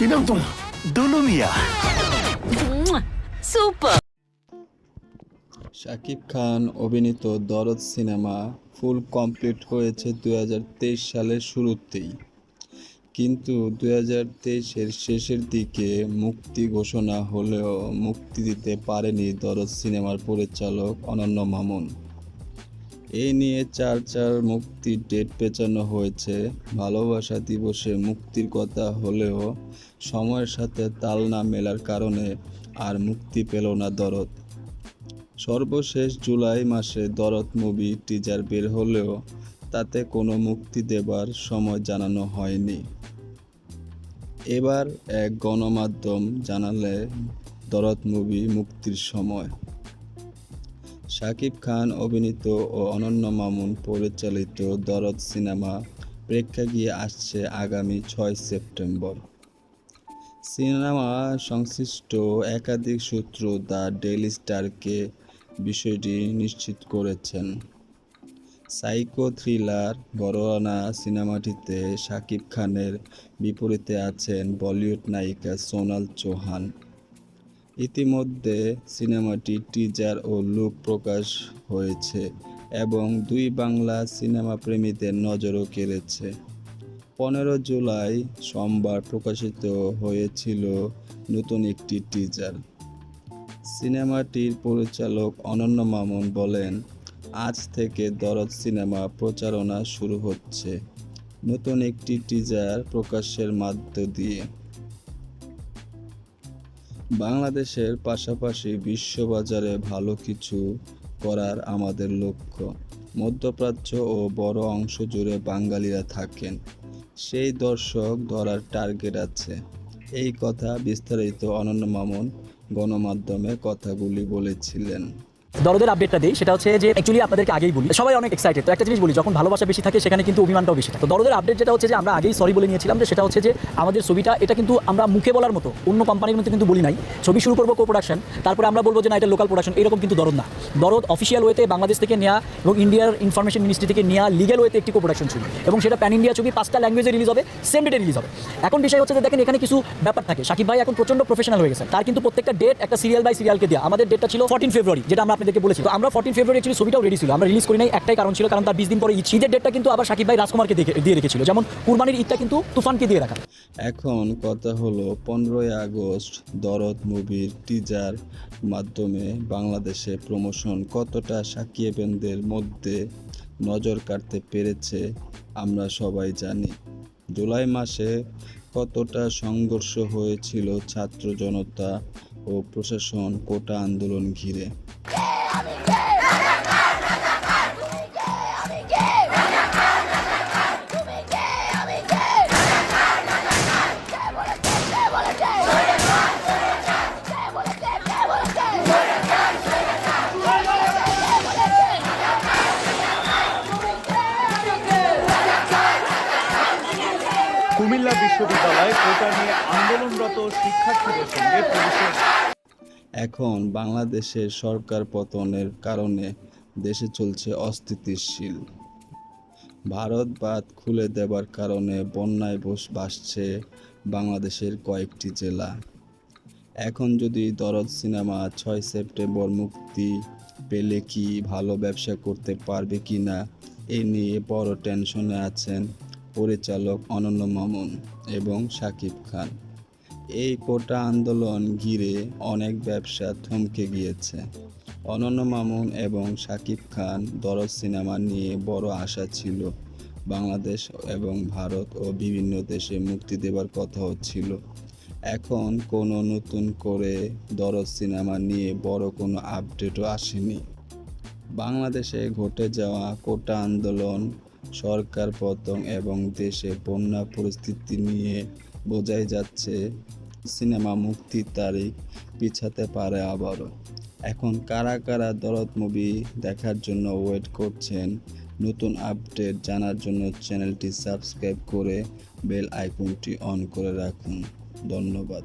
কি নাম তোমার দুলু মিয়া সুপার শাকিব খান অভিনীত দরদ সিনেমা ফুল কমপ্লিট হয়েছে দু হাজার তেইশ সালের শুরুতেই। কিন্তু দুই হাজার তেইশের শেষের দিকে মুক্তি ঘোষণা হলেও মুক্তি দিতে পারেনি দরদ সিনেমার পরিচালক অনন্য মামুন। এই নিয়ে চার চার মুক্তির ডেট পেঁচানো হয়েছে। ভালোবাসা দিবসে মুক্তির কথা হলেও সময়ের সাথে তাল না মেলার কারণে আর মুক্তি পেল না দরদ। সর্বশেষ জুলাই মাসে দরদ মুভি টিজার বের হলেও তাতে কোনো মুক্তি দেবার সময় জানানো হয়নি। এবার এক গণমাধ্যম জানালে দরদ মুভি মুক্তির সময়। শাকিব খান, অভিনীত ও অনন্য মামুন পরিচালিত দরদ সিনেমা প্রেক্ষাগৃহে আসছে আগামী ছয় সেপ্টেম্বর। সিনেমা সংশ্লিষ্ট একাধিক সূত্র দ্য ডেইলি স্টারকে বিষয়টি নিশ্চিত করেছেন। সাইকো থ্রিলার ঘরোয়ানা সিনেমাটিতে শাকিব খানের বিপরীতে আছেন বলিউড নায়িকা সোনাল চৌহান। ইতিমধ্যে সিনেমাটি টিজার ও লুক প্রকাশ হয়েছে এবং দুই বাংলা সিনেমা প্রেমীদের নজরও কেড়েছে। পনেরো জুলাই সোমবার প্রকাশিত হয়েছিল নতুন একটি টিজার সিনেমাটির পরিচালক অনন্য মামুন বলেন, আজ থেকে দরদ সিনেমা প্রচারণা শুরু হচ্ছে। নতুন একটি টিজার প্রকাশের মাধ্য দিয়ে। বাংলাদেশের পাশাপাশি বিশ্ববাজারে ভালো কিছু করার আমাদের লক্ষ্য। মধ্যপ্রাচ্য ও বড় অংশ জুড়ে বাঙালিরা থাকেন। সেই দর্শক ধরার টার্গেট আছে। এই কথা বিস্তারিত অনন্য মামুন গণমাধ্যমে কথাগুলি বলেছিলেন। দরদের আপডেটটা দিই, সেটা হচ্ছে যে অ্যাকচুয়ালি আপনাদেরকে আগেই বলি, সবাই অনেক এক্সাইটেড তো একটা জিনিস বলি, যখন ভালোবাসা বেশি থাকে, সেখানে কিন্তু অভিমানটাও বেশি থাকে। তো দরদের আপডেট যেটা হচ্ছে যে, আমরা আগেই সরি বলে নিয়েছিলাম যে, সেটা হচ্ছে যে, আমাদের ছবিটা, এটা কিন্তু আমরা মুখে বলার মতো, অন্য কোম্পানির মধ্যে কিন্তু বলি নাই। ছবি শুরু করব কো প্রোডাকশন তারপরে আমরা বলব যে, না, এটা লোকাল প্রোডাকশন এরকম কিন্তু দরদ না। দরদ অফিসিয়াল ওয়েতে বাংলাদেশ থেকে নেওয়া এবং ইন্ডিয়ার ইনফরমেশন মিনিস্ট্রি থেকে নেওয়া লিগ্যাল ওয়েতে একটি কো প্রোডাকশন ছবি। এবং সেটা প্যান ইন্ডিয়া ছবি, পাঁচটা ল্যাঙ্গুয়েজে রিলিজ হবে সেম ডেটে রিলিজ হবে। এখন বিষয় হচ্ছে যে, দেখেন, এখানে কিছু ব্যাপার থাকে। সাকিব ভাই এখন প্রচণ্ড প্রফেশনাল হয়ে গেছে তার কিন্তু প্রত্যেকটা ডেট একটা সিরিয়াল বাই সিরিয়ালকে দেওয়া আমাদের ডেটটা ছিল ফোর্টিন ফেব্রুয়ারি যেটা আমরা আপনাদেরকে বলেছি। তো আমরা ফোর্টিন ফেব্রুয়ারি অ্যাকচুয়ালি ছবিটাও রেডি ছিল। আমরা রিলিজ করি নাই, একটাই কারণ ছিল, কারণ তার বিশ দিন পরে ঈদ। ঈদের ডেটটা কিন্তু আবার সাকিব ভাই রাজকুমারকে দিয়ে রেখেছিল। যেমন কুরবানির ঈদটা কিন্তু তুফানকে দিয়ে রাখা। এখন কথা হলো, পনেরোই আগস্ট দরদ মুভির টিজার মাধ্যমে বাংলাদেশে প্রমোশন কতটা সাকিয়েবেনদের মধ্যে নজর কাটতে পেরেছে, আমরা সবাই জানি। জুলাই মাসে কতটা সংঘর্ষ হয়েছিল ছাত্র জনতা ও প্রশাসন কোটা আন্দোলন ঘিরে। কুমিল্লা বিশ্ববিদ্যালয়ে কোটা নিয়ে আন্দোলনরত শিক্ষার্থীদের সঙ্গে পুলিশের এখন বাংলাদেশের সরকার পতনের কারণে দেশে চলছে অস্থিতিশীল। ভারত বাদ খুলে দেবার কারণে বন্যায় বস বাসছে বাংলাদেশের কয়েকটি জেলা। এখন যদি দরদ সিনেমা ছয় সেপ্টেম্বর মুক্তি পেলে কি ভালো ব্যবসা করতে পারবে কি না এ নিয়ে বড় টেনশনে আছেন পরিচালক অনন্য মামুন এবং শাকিব খান। এই কোটা আন্দোলন ঘিরে অনেক ব্যবসা থমকে গিয়েছে। অনন্য মামুন এবং শাকিব খান দরদ সিনেমা নিয়ে বড় আশা ছিল। বাংলাদেশ এবং ভারত ও বিভিন্ন দেশে মুক্তি দেবার কথাও ছিল। এখন কোনো নতুন করে দরদ সিনেমা নিয়ে বড় কোনো আপডেটও আসেনি। বাংলাদেশে ঘটে যাওয়া কোটা আন্দোলন সরকার পতন এবং দেশে বন্যা পরিস্থিতি নিয়ে বোঝাই যাচ্ছে, সিনেমা মুক্তির তারিখ পিছাতে পারে আবারও। এখন কারা কারা দরদ মুভি দেখার জন্য ওয়েট করছেন, নতুন আপডেট জানার জন্য চ্যানেলটি সাবস্ক্রাইব করে বেল আইকনটি অন করে রাখুন। ধন্যবাদ।